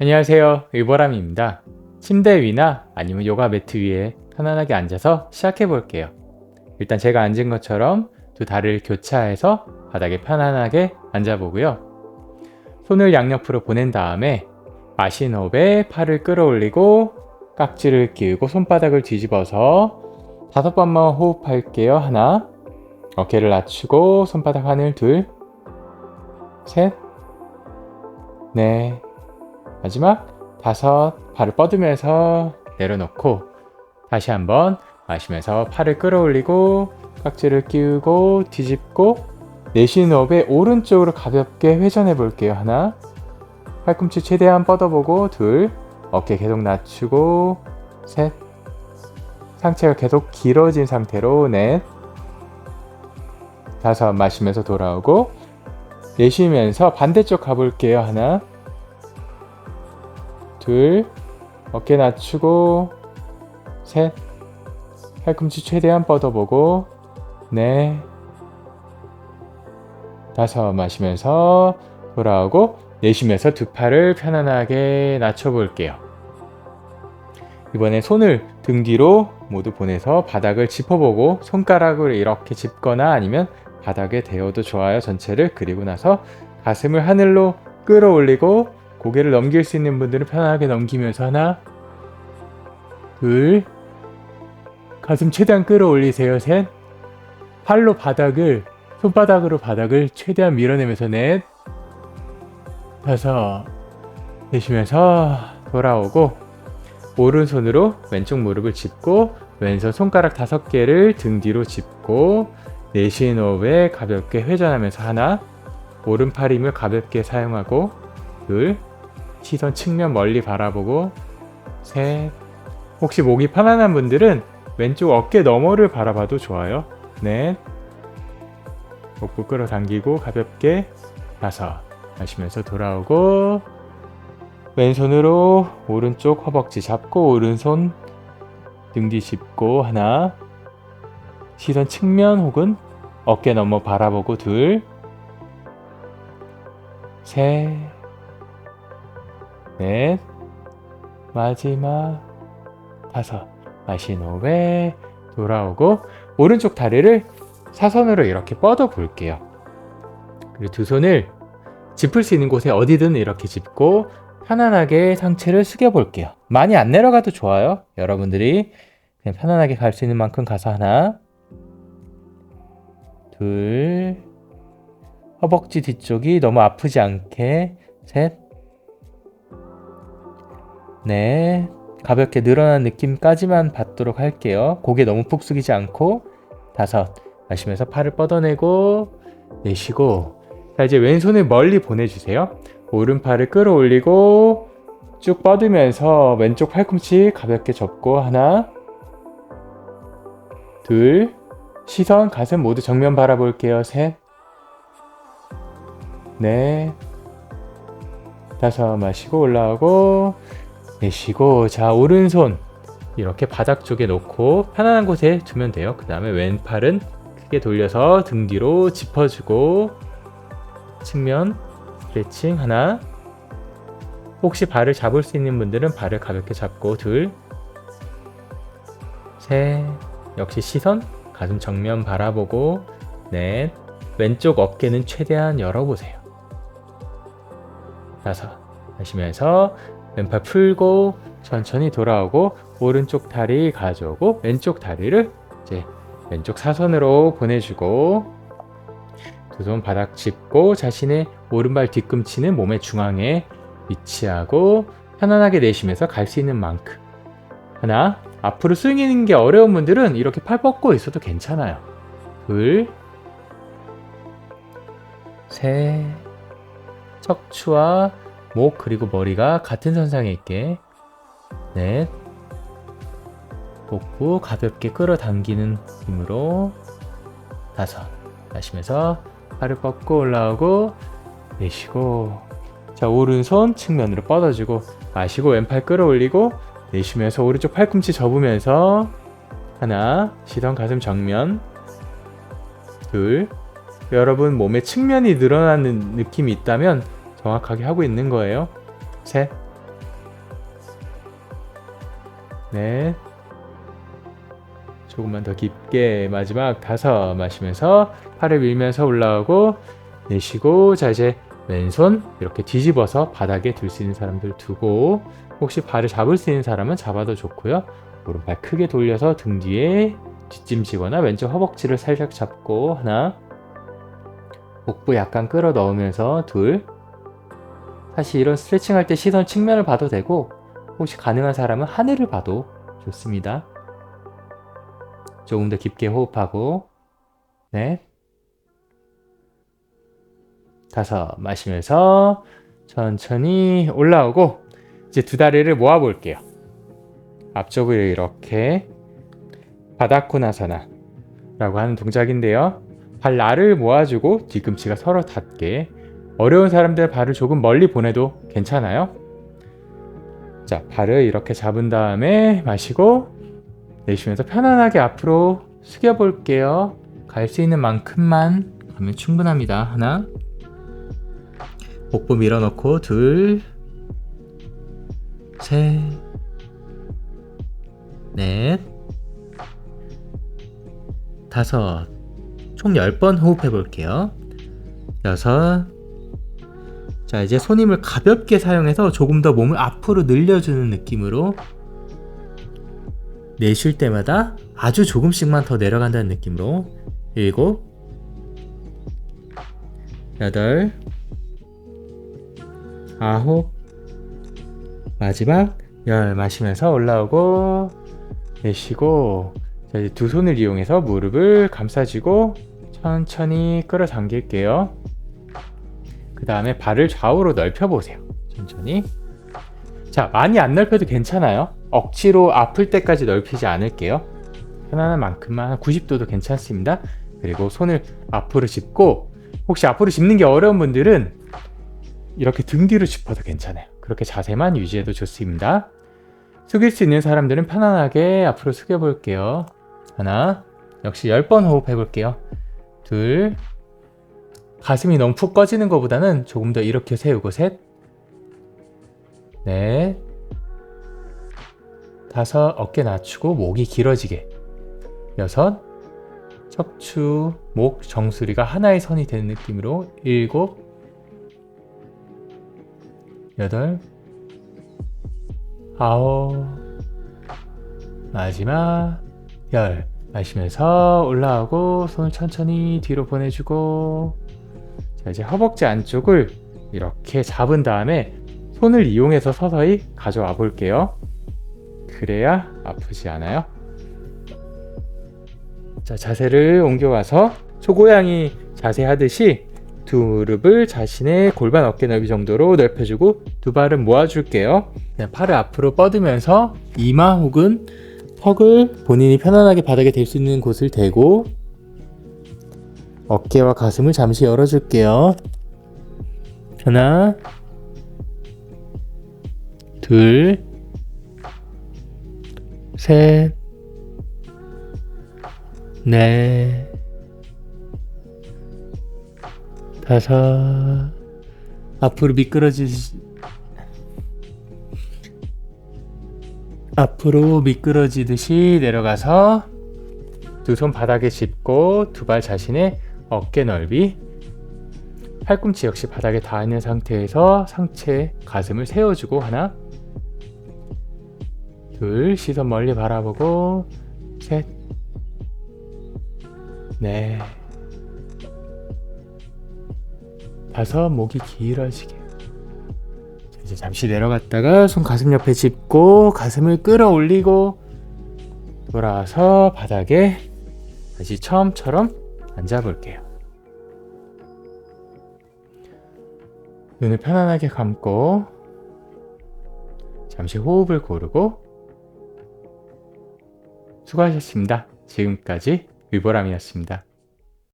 안녕하세요. 의보람입니다. 침대 위나 아니면 요가 매트 위에 편안하게 앉아서 시작해 볼게요. 일단 제가 앉은 것처럼 두 다리를 교차해서 바닥에 편안하게 앉아 보고요. 손을 양옆으로 보낸 다음에 마신 호흡에 팔을 끌어올리고 깍지를 끼우고 손바닥을 뒤집어서 다섯 번만 호흡할게요. 하나, 어깨를 낮추고 손바닥 하늘 둘, 셋, 넷, 마지막 다섯 발을 뻗으면서 내려놓고 다시 한번 마시면서 팔을 끌어올리고 깍지를 끼우고 뒤집고 내쉬는 호흡에 오른쪽으로 가볍게 회전해 볼게요. 하나 팔꿈치 최대한 뻗어보고 둘 어깨 계속 낮추고 셋 상체가 계속 길어진 상태로 넷 다섯 마시면서 돌아오고 내쉬면서 반대쪽 가볼게요. 하나 둘, 어깨 낮추고, 셋, 팔꿈치 최대한 뻗어보고, 넷, 다섯 마시면서 돌아오고, 내쉬면서 두 팔을 편안하게 낮춰볼게요. 이번에 손을 등 뒤로 모두 보내서 바닥을 짚어보고 손가락을 이렇게 짚거나 아니면 바닥에 대어도 좋아요. 전체를 그리고 나서 가슴을 하늘로 끌어올리고 고개를 넘길 수 있는 분들은 편하게 넘기면서 하나, 둘, 가슴 최대한 끌어올리세요. 셋, 팔로 바닥을, 손바닥으로 바닥을 최대한 밀어내면서 넷, 다섯, 내쉬면서 돌아오고, 오른손으로 왼쪽 무릎을 짚고, 왼손 손가락 다섯 개를 등 뒤로 짚고, 내쉬는 호흡에 가볍게 회전하면서 하나, 오른팔 힘을 가볍게 사용하고, 둘, 시선 측면 멀리 바라보고 셋 혹시 목이 편안한 분들은 왼쪽 어깨 너머를 바라봐도 좋아요. 넷 복부 끌어당기고 가볍게 다섯 마시면서 돌아오고 왼손으로 오른쪽 허벅지 잡고 오른손 등 뒤 짚고 하나. 시선 측면 혹은 어깨 너머 바라보고 둘. 셋, 넷, 마지막 다섯. 마신 호흡에 돌아오고 오른쪽 다리를 사선으로 이렇게 뻗어 볼게요. 그리고 두 손을 짚을 수 있는 곳에 어디든 이렇게 짚고 편안하게 상체를 숙여 볼게요. 많이 안 내려가도 좋아요. 여러분들이 그냥 편안하게 갈 수 있는 만큼 가서 하나, 둘, 허벅지 뒤쪽이 너무 아프지 않게 셋, 네. 가볍게 늘어난 느낌까지만 받도록 할게요. 고개 너무 푹 숙이지 않고 다섯. 마시면서 팔을 뻗어내고 내쉬고 자 이제 왼손을 멀리 보내주세요. 오른팔을 끌어올리고 쭉 뻗으면서 왼쪽 팔꿈치 가볍게 접고 하나 둘 시선 가슴 모두 정면 바라볼게요. 셋 넷 다섯 마시고 올라오고 내쉬고 자 오른손 이렇게 바닥 쪽에 놓고 편안한 곳에 두면 돼요. 그 다음에 왼팔은 크게 돌려서 등 뒤로 짚어주고 측면 스트레칭 하나. 혹시 발을 잡을 수 있는 분들은 발을 가볍게 잡고 둘. 셋. 역시 시선 가슴 정면 바라보고 넷. 왼쪽 어깨는 최대한 열어보세요. 다섯. 하시면서 왼팔 풀고 천천히 돌아오고 오른쪽 다리 가져오고 왼쪽 다리를 이제 왼쪽 사선으로 보내주고 두 손 바닥 짚고 자신의 오른발 뒤꿈치는 몸의 중앙에 위치하고 편안하게 내쉬면서 갈 수 있는 만큼. 하나 앞으로 스윙하는 게 어려운 분들은 이렇게 팔 뻗고 있어도 괜찮아요. 둘 셋 척추와 목 그리고 머리가 같은 선상에 있게. 넷. 복부 가볍게 끌어당기는 힘으로 다섯. 마시면서 팔을 뻗고 올라오고 내쉬고. 자 오른손 측면으로 뻗어주고 마시고 왼팔 끌어올리고 내쉬면서 오른쪽 팔꿈치 접으면서 하나 시선 가슴 정면. 둘. 여러분 몸의 측면이 늘어나는 느낌이 있다면 정확하게 하고 있는 거예요. 셋, 넷. 조금만 더 깊게 마지막 다섯 마시면서 팔을 밀면서 올라오고 내쉬고 자 이제 왼손 이렇게 뒤집어서 바닥에 둘 수 있는 사람들 두고 혹시 발을 잡을 수 있는 사람은 잡아도 좋고요. 오른발 크게 돌려서 등 뒤에 뒷짐지거나 왼쪽 허벅지를 살짝 잡고 하나 복부 약간 끌어 넣으면서 둘 사실 이런 스트레칭 할 때 시선 측면을 봐도 되고 혹시 가능한 사람은 하늘을 봐도 좋습니다. 조금 더 깊게 호흡하고 넷 다섯 마시면서 천천히 올라오고 이제 두 다리를 모아 볼게요. 앞쪽으로 이렇게 바닥코나사나 라고 하는 동작인데요. 발 날을 모아주고 뒤꿈치가 서로 닿게 어려운 사람들 발을 조금 멀리 보내도 괜찮아요. 자, 발을 이렇게 잡은 다음에 마시고 내쉬면서 편안하게 앞으로 숙여 볼게요. 갈 수 있는 만큼만 가면 충분합니다. 하나, 복부 밀어넣고 둘, 셋, 넷, 다섯, 총 10번 호흡해 볼게요. 여섯, 자, 이제 손 힘을 가볍게 사용해서 조금 더 몸을 앞으로 늘려주는 느낌으로 내쉴 때마다 아주 조금씩만 더 내려간다는 느낌으로 일곱, 여덟, 아홉, 마지막 열 마시면서 올라오고 내쉬고 자, 이제 두 손을 이용해서 무릎을 감싸주고 천천히 끌어당길게요. 그 다음에 발을 좌우로 넓혀보세요. 천천히. 자, 많이 안 넓혀도 괜찮아요. 억지로 아플 때까지 넓히지 않을게요. 편안한 만큼만 한 90도도 괜찮습니다. 그리고 손을 앞으로 짚고 혹시 앞으로 짚는 게 어려운 분들은 이렇게 등 뒤로 짚어도 괜찮아요. 그렇게 자세만 유지해도 좋습니다. 숙일 수 있는 사람들은 편안하게 앞으로 숙여 볼게요. 하나, 역시 10번 호흡해 볼게요. 둘, 가슴이 너무 푹 꺼지는 것보다는 조금 더 이렇게 세우고 셋, 넷, 다섯, 어깨 낮추고 목이 길어지게. 여섯, 척추, 목, 정수리가 하나의 선이 되는 느낌으로 일곱, 여덟, 아홉, 마지막 열. 마시면서 올라오고 손을 천천히 뒤로 보내주고 자 이제 허벅지 안쪽을 이렇게 잡은 다음에 손을 이용해서 서서히 가져와 볼게요. 그래야 아프지 않아요. 자 자세를 옮겨가서 초고양이 자세 하듯이 두 무릎을 자신의 골반 어깨 넓이 정도로 넓혀주고 두 발은 모아줄게요. 팔을 앞으로 뻗으면서 이마 혹은 턱을 본인이 편안하게 바닥에 댈 수 있는 곳을 대고 어깨와 가슴을 잠시 열어줄게요. 하나, 둘, 셋, 넷, 다섯, 앞으로 미끄러지시, 앞으로 미끄러지듯이 내려가서 두 손 바닥에 짚고 두 발 자신의 어깨 넓이 팔꿈치 역시 바닥에 닿아 있는 상태에서 상체 가슴을 세워주고 하나 둘 시선 멀리 바라보고 셋 넷 다섯 목이 길어지게. 자, 이제 잠시 내려갔다가 손 가슴 옆에 짚고 가슴을 끌어올리고 돌아와서 바닥에 다시 처음처럼 앉아볼게요. 눈을 편안하게 감고 잠시 호흡을 고르고 수고하셨습니다. 지금까지 위보람이었습니다.